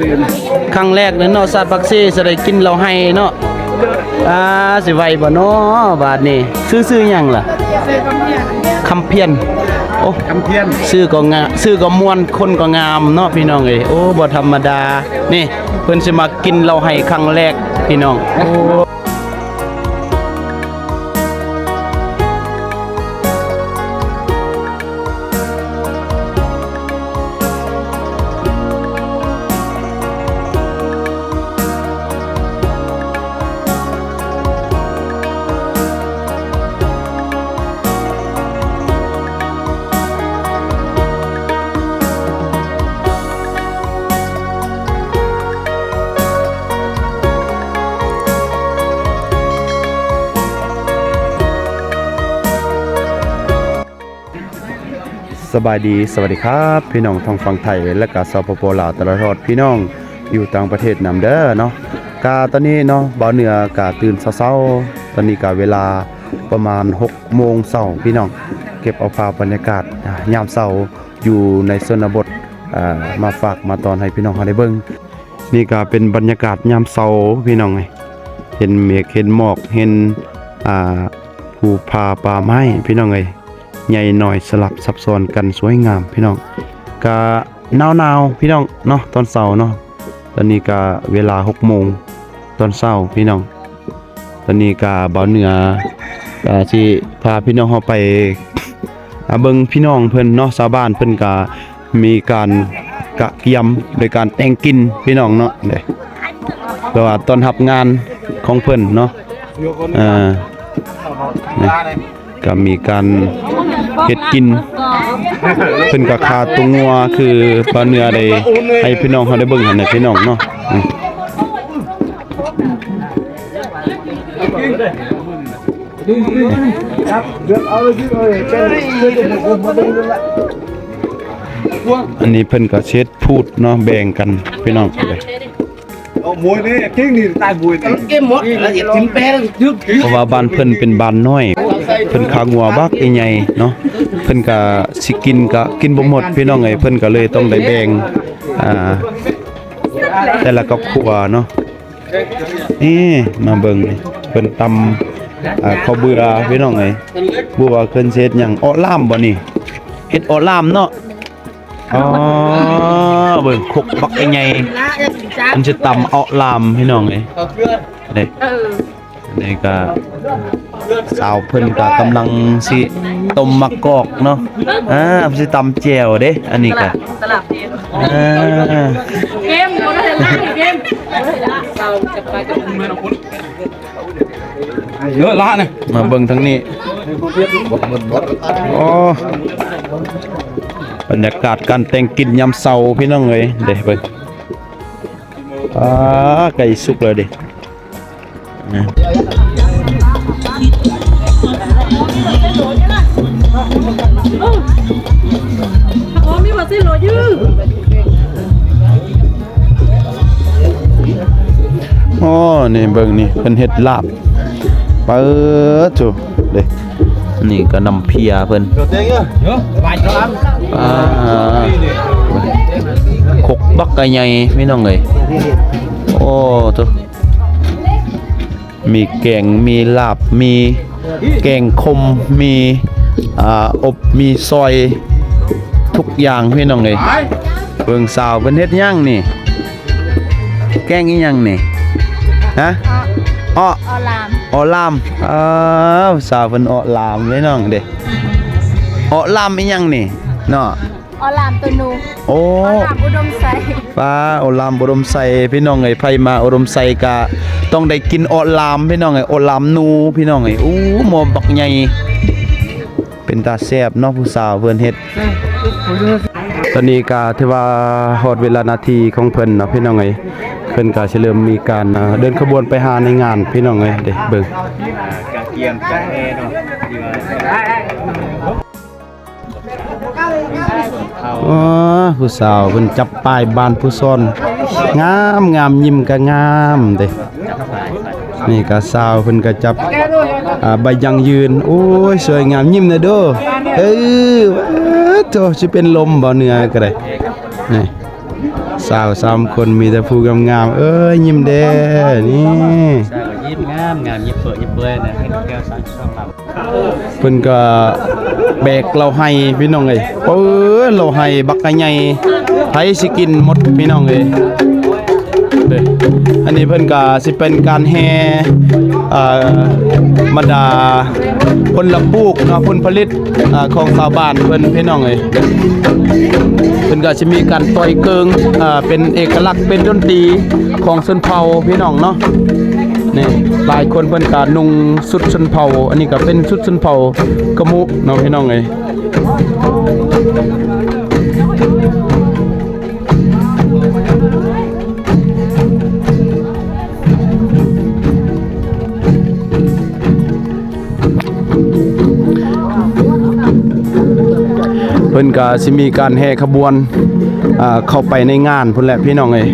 ตื่นครั้งแรกนั้นเนาะสัตว์บักซี่สิได้กินเราให้เนาะอ่าสิไหวบ่เนาะบาดนี้ซื้อๆหยังล่ะคำเพียนโอ้คำเพียนชื่อก็งาชื่อก็ม่วนคนก็งามเนาะพี่น้องเอ้ยโอ้บ่ธรรมดานี่เพิ่นสิมากินเราให้ครั้งแรกพี่น้องโอ้ สบายดีสวัสดีครับ พี่น้องทางฝั่งไทยและก็สปปลาวตลอดพี่น้องอยู่ต่างประเทศนํเด้อเนาะกาตอนนี้เนาะบ่าวเหนือกาตื่นเช้าๆตอนนี้กาเวลาประมาณ6โมงเช้าพี่น้องเก็บเอาภาพบรรยากาศยามเช้าอยู่ในชนบทมาฝากมาตอนให้พี่น้องเฮาได้เบิ่งนี่ก็เป็นบรรยากาศยามเช้าพี่น้องไงเห็นเมฆเห็นหมอกเห็นอ่าภูผาป่าไม้พี่น้องเอ้ย ใหญ่หน่อยสลับซับซ้อนกันสวยงามพี่น้องกะหนาวหนาวพี่น้องเนาะตอนเช้าเนาะตอนนี้กะเวลา6โมงตอนเช้าพี่น้อง ตอนนี้กะเบาเหนือกะสิพาพี่น้องเฮาไปอาเบิ่งพี่น้องเพิ่นเนาะชาวบ้านเพิ่นกะมีการกะเกียมโดยการแต่งกินพี่น้องเนาะเด้แปลว่าตอนรับงานของเพิ่นเนาะอ่า ก็มีการเฮ็ดกินเพิ่นก็คาตัวงัวคือปลาเนื้อได้ให้พี่น้องเฮาได้เบิ่งหั่นน่ะพี่น้องเนาะอืมครับเดือดเอาเลยพี่เอ้ยเป็นเรื่องของผมมาดูเลยละอันนี้เพิ่นก็เช็ดพูดเนาะแบ่งกันพี่น้องเลยเอามวยนี่เก่งนี่ตายมวยนี่เกมหมดละเอียดจิ้มแป้งยึดเพราะว่าบ้านเพิ่นเป็นบ้านน้อย เพิ่นขางัวบักใหญ่เนาะเพิ่นก็สิกินก็กินบ่หมดพี่น้องเอ้เพิ่นก็เลยต้องได้แบ่งอ่าแต่ละครอบครัวเนาะนี่มาเบิ่งนี่เพิ่นตำอ่าข้าวเบื่อพี่น้องเอ้บ่ว่าเพิ่นเฮ็ดหยังอ้อล่ามบ่นี่เฮ็ดอ้อล่ามเนาะอ๋อเบิ่งคกบักใหญ่ๆมันจะตำอ้อล่ามพี่น้องเอ้เด้ นี่ก็สาวเพิ่นก็กำลังสิต้มมะกอกเนาะอ่าเพิ่นสิตำแจ่วเด้อันนี้ก็ตลับเกมอ่าเกมโมนาเฮล่าเกมเราจะไปกับมือเราคนเยอะละเนี่ยมาเบิ่งทางนี้โอ้บรรยากาศการแต่งกินยามเช้าพี่น้องเอ้ยเด้เบิ่งอ่าไก่สุกเลยเด้ นะโอ้มีบัตรสิโรยื้อโอ้นี่เบิ่งนี่เพิ่นเฮ็ดลาบเปิดจุเด้นี่ก็น้ำเพียเพิ่นเดี๋ยวเจ๊งเยอะเยอะสบายครับอ่าคกบักกะใหญ่พี่น้องเอ้ยโอ้ตัว มีแกงมีลาบมีแกงคมมีอ่าอบมีซอยทุกอย่างพี่น้องเอ้ยเบิ่งสาวเพิ่นเฮ็ดหยังนี่ แกงอีหยังนี่ฮะอ้อออลามออลามอ้าวสาวเพิ่นออลามพี่น้องเด้ออลามอีหยังนี่เนาะ ออลามตัวนูโอ้ออลามอุดมใสป้าโอลามอุดมใส่พี่น้องไอ้ไผมาอุดมใส่กะต้องได้กินโอลามพี่น้องไอ้โอลามนูพี่น้องไอ้อู้หมอบักใหญ่เป็นตาแซ่บเนาะผู้สาวเพิ่นเฮ็ดตอนนี้ก็ถือว่าฮอดเวลานาทีของเพิ่นเนาะพี่น้องไอ้เพิ่นก็สิเริ่มมีการอ่าเดินขบวนไปหาในงานพี่น้องไอ้เด้เบิ่งกะเกียมกะแอเนาะ อ๋อผู้สาวเพิ่นจับป้ายบ้านผู้ซ่อนงามงามยิ้มก็งามเด้นี่ก็สาวเพิ่นก็จับอ่าใบยังยืน โอ้ยสวยงามยิ้มนะเด้อเออว้าโตสิเป็นลมบ่เหนือก็ได้นี่ สาวสามคนมีแต่ผู้งามๆเอ้ยยิ้มเด้นี่ใช่ก็ยิ้มงามงามยิ้มเปิดยิ้มเบื่อนะให้แก้วสายชอบเราเพิ่นก็แบกเราให้พี่น้องเอ้ยเปิ้เราให้บักไก่ใหญ่ไผสิกินหมดพี่น้องเอ้ย เด้ออันนี้เพิ่นก็สิเป็นการแห่อ่อบรรดาผลปลูกเนาะผลผลิตอของชาวบ้านเพิ่นพี่น้องเอ้ยเพิ่นก็สิมีการต่อยเกิงอ่าเป็นเอกลักษณ์เป็นดนตรีของชนเผ่าพี่น้องเนาะนี่หลายคนเพิ่นก็นุ่งสุดชนเผ่า อันนี้ก็เป็นสุดชนเผ่ากะมุเนาะพี่น้องเอ้ย พิ่นก็สิมีการแห่ขบวนเข้าไปในงานพุ่นแหละพี่น้องเอ้ย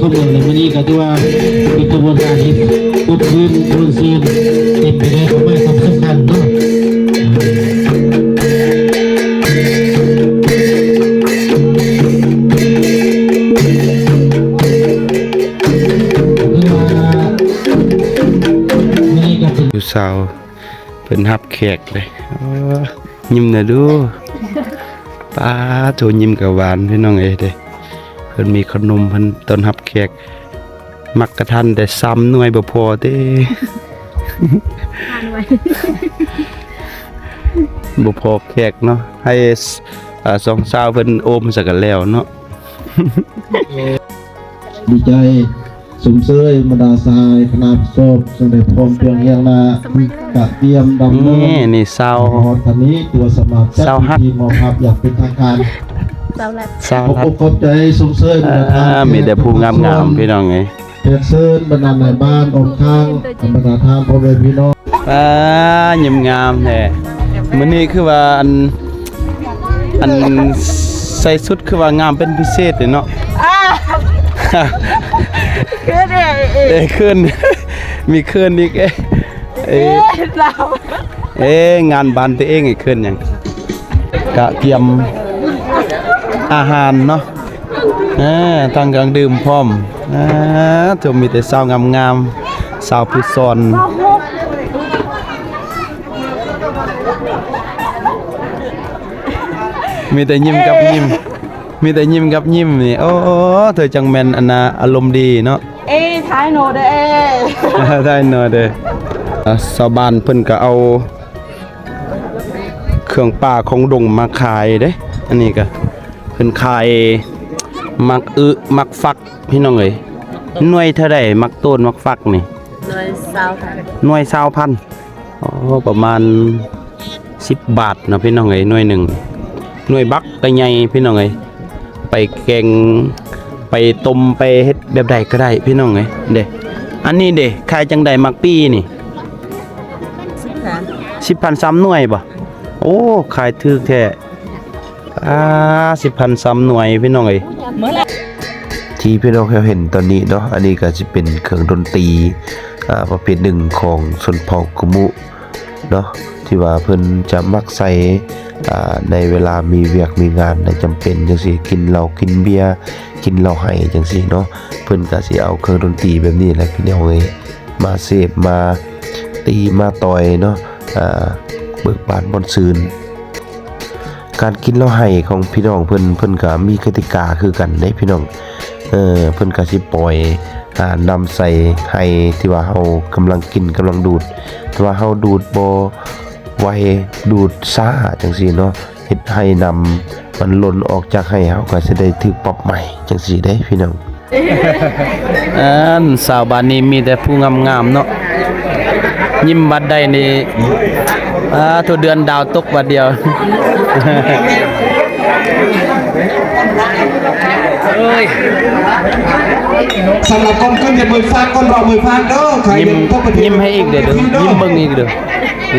74คนเมืองในวันนี้ก็ถือว่าเป็นกระบวนการที่อุดพื้นโอนซีนเต็มไปด้วยความหมายความสำคัญเนาะคือว่าวเป็นหับแขกเลยยิ้มน่อยดูป้าโทยิ้มกับหวานพี่น้องเอ้ยเด้ พิ่นมีขนมเพิ่นต้อนรับแขกมักกะทันแต่ซ้ำหน่วยบ่พอเด้บ่พอแขกเนาะให้สอ่าสองสาวเพิ่นโอมสักกันแล้วเนาะดีใจสมเสยบรรดาทรายขนาดศพสมเด็จพร้อมเพรียงเรียงนากะเตรียมดำเนินี่นนี่สาวพอทันนี้ตัวสมัครจัดสาวฮักพิธีมอบภาพอย่างเป็นทางการ เจ้าแลดสาวขอบรัอกกขอบใจสมเสยบรรดาทอ่าทานมีแต่ผู้งามๆพี่น้องเอ้ยเพียรเซินบรรดาในบ้านอมข้างบรรดาทานพ่อแม่พี่น้องป้ายิ้มงามแท้มื้อนี้คือว่าอันอันใส่ชุดคือว่างามเป็นพิเศษเลยเนาะคือเด็กเอ้ยขึ้น มีขึ้นอีกเอ้ยเอ้ย เราเอ้ยงานบ้านตัวเองไอ้ขึ้นหยังกะเตรียม อาหารเนาะอ่าตั้งกลางดื่มพร้อมอ่าเธอมีแต่สาวงามๆสาวผู้สอนมีแต่ยิ้มกับยิ้มมีแต่ยิ้มกับยิ้มนี่โอ้เธอจังแม่นอันน่ะอารมณ์ดีเนาะเอ้ท้ายโนเด้ได้เนอะเด้ออะชาวบ้านเพิ่นก็เอา เครื่องป่าของดงมาขายเด้ อันนี้ก็ เพิ่นขายมักอึมักฟักพี่น้องเอ้ยหน่วยเท่าใดมักต้นมักฟักนี่เลยสาวค่ะหน่วย20,000อ๋อประมาณ10บาทเนาะพี่น้องเอ้ยหน่วยหนึ่งหน่วยบักก็ใหญ่พี่น้องเอ้ยไปแกงไปต้มไปเฮ็ดแบบใดก็ได้พี่น้องเอ้ยเด้อันนี้เด้ขายจังใดมักปี้นี่ค่ะสิบพันสามหน่วยบ่โอ้ขายถูกแท้ อ่าสิบพันสามหน่วยพี่น้องเอ้ยที่พี่น้องเขาเห็นตอนนี้เนาะอันนี้ก็จะเป็นเครื่องดนตรีอ่าประเภทหนึ่งของชนเผ่ากุมุเนาะที่ว่าเพิ่นจะมักใส่อ่าในเวลามีเวียกมีงานในจำเป็นจังซี่กินเหล้ากินเบียร์กินเหล้าไห้จังซี่เนาะเพิ่นก็สิเอาเครื่องดนตรีแบบนี้แหละพี่น้องเอ้ยมาเสพมาตีมาต่อยเนาะอ่าเบิกบานบอนซืน การกินเหล้าไห้ของพี่น้องเพิ่นเพิ่นก็มีกติกาคือกันเด้พี่น้องเออเพิ่นก็สิปล่อยอ่านำใส่ให้ที่ว่าเฮากำลังกินกำลังดูด แต่ว่าเฮาดูดบ่ไวดูดช้าจังซี่เนาะเฮ็ดให้นำมันหล่นออกจากให้เฮาก็สิได้ถูกปรับใหม่จังซี่เด้พี่น้องอันสาวบ้านนี้มีแต่ผู้งามๆเนาะ ยิ้มบัดใดนี่อ่าทุกเดือนดาวตกบัดเดียวสำหรับคนขึ้นอย่ามือฟาดคนรอมือฟาดเด้อใครยิ้มเดินเข้าไปยิ้มให้อีกเดี๋ยวเดี๋ยวยิ้มเบิ่งอีกเดี๋ยว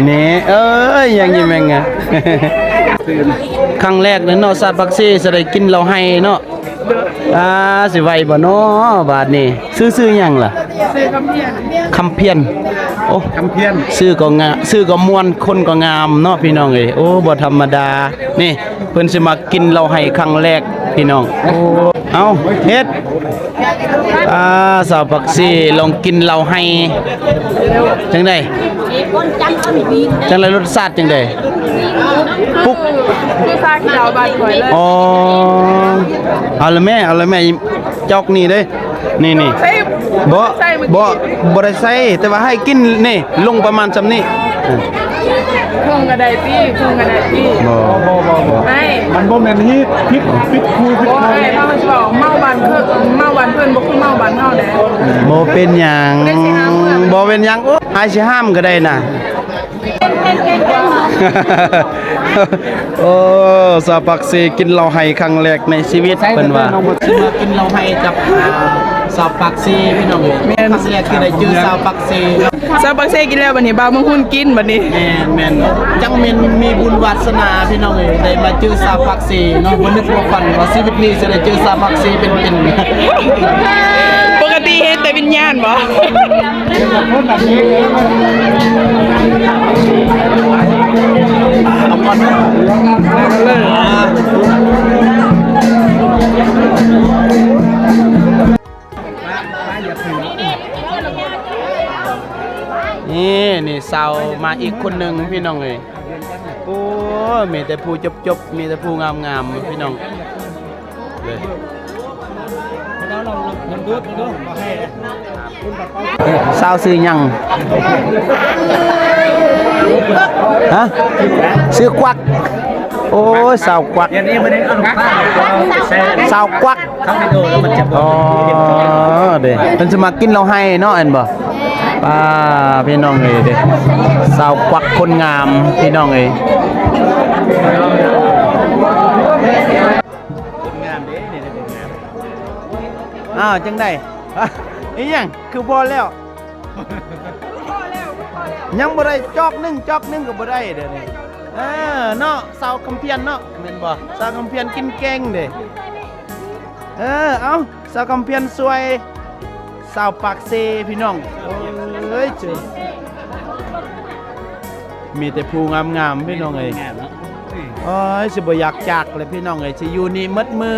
นี่เอ้ยยังยิ้มแม่งอะครั้งแรกเนี่ยเนาะซาดบักซี่จะได้กินเราให้เนาะอ่าสิไหวบ่เนาะบาดนี้ซื้อๆหยังล่ะซื้อ คำเพียนคำเพียนโอ้คำเพียนซื้อก็งาซื้อก็ม่วนคนก็งามเนาะพี่น้องเอ้ยโอ้บ่ธรรมดา นี่เพิ่นสิมากินเราให้ครั้งแรกพี่น้องโอ้เอาเฮ็ดอ่าสาวปักซี่ลองกินเราให้จังไดจังไรรสชาติจังไดปุ๊กคือซากิดาวบานข่อยเลยอ๋อเอาละแม่เอาละแม่จอกนี่เด้ นี่นี่บ่บ่บ่ได้ใส่แต่ว่าให้กินนี่ลงประมาณซำนี้เครื่องกระไดตี้เครื่องกระไดตี้บ่บ่บ่บ่ไม่มันบ่แม่นฮิตพิษพิษคูพิษโอ้ยถ้ามันบอกเมาบันเพิ่นเมาบันเพิ่นบ่คือเมาบันเฮาแหละบ่เป็นหยังบ่เป็นหยังโอ้อายสิห้ามก็ได้น่ะโอ้สาปักซีกินเหล้าไห้ครั้งแรกในชีวิตเพิ่นว่าสิมากินเหล้าไห้กับ สาวปักซีพี่น้องแม่นครั้งแรกที่ได้เจอสาวปักซีซาบักเซ่กินแล้วบัดนี้บาวมึงหุ่นกินบัดนี้ แม่นแม่นจังแม่นมีบุญวาสนาพี่น้องเอ้ยได้มาเจอสาวปักซีเนาะบ่นึกบ่ฝันว่าชีวิตนี้จะได้เจอสาวปักซีเป็นปกติเห็นแต่วิญญาณบ่เอาก่อนนะนี่นี่ สาวมาอีกคนหนึ่งพี่น้องเอ้ยโอ้มีแต่ผู้จบจบๆมีแต่ผู้งามงามๆพี่น้องเลยสาวซื้อหยังฮะซื้อกวักโอ้ยสาวกวักอย่างนี้ไม่ได้เอาข้าวแซ่สาวกวักเข้าไปดูแล้วมันจะอ๋อเด้เพิ่นสิมากินเราให้เนาะเห็นบ่ ป้าพี่น้องเอ้ยเด้สาวกวักคนงามพี่น้องเอ้ยอ้าวจังได๋อะอีหยังคือบ่แล้วยังบ่ได้จอกนึงจอกนึงก็บ่ได้เด้อนี่เออเนาะสาวคำเพียนเนาะแม่นบ่สาวคำเพียนกินเก่งเด้เออ เอาสาวกำเพียนสวยสาวปากเซพี่น้อง อ้ยเจอมีแต่ผู้งามๆพี่น้องเอ้ยโอ้ยสิบ่อยากจากเลยพี่น้องเอ้ยสิอยู่นี่มัดมือ